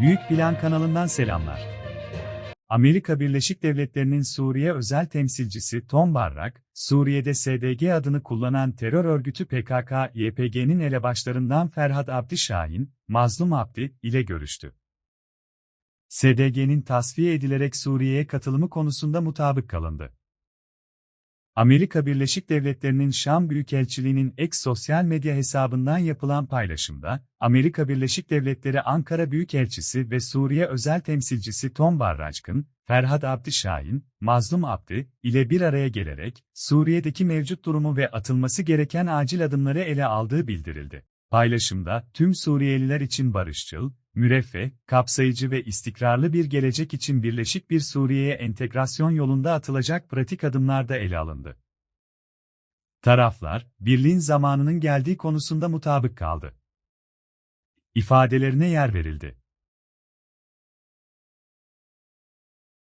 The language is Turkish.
Büyük Plan kanalından selamlar. Amerika Birleşik Devletleri'nin Suriye özel temsilcisi Tom Barrak, Suriye'de SDG adını kullanan terör örgütü PKK-YPG'nin elebaşlarından Ferhat Abdi Şahin, Mazlum Abdi ile görüştü. SDG'nin tasfiye edilerek Suriye'ye katılımı konusunda mutabık kalındı. Amerika Birleşik Devletleri'nin Şam Büyükelçiliği'nin ex sosyal medya hesabından yapılan paylaşımda, Amerika Birleşik Devletleri Ankara Büyükelçisi ve Suriye özel temsilcisi Tom Barraçkın, Ferhat Abdi Şahin, Mazlum Abdi ile bir araya gelerek, Suriye'deki mevcut durumu ve atılması gereken acil adımları ele aldığı bildirildi. Paylaşımda, tüm Suriyeliler için barışçıl, müreffeh, kapsayıcı ve istikrarlı bir gelecek için birleşik bir Suriye'ye entegrasyon yolunda atılacak pratik adımlar da ele alındı. Taraflar, birliğin zamanının geldiği konusunda mutabık kaldı. İfadelerine yer verildi.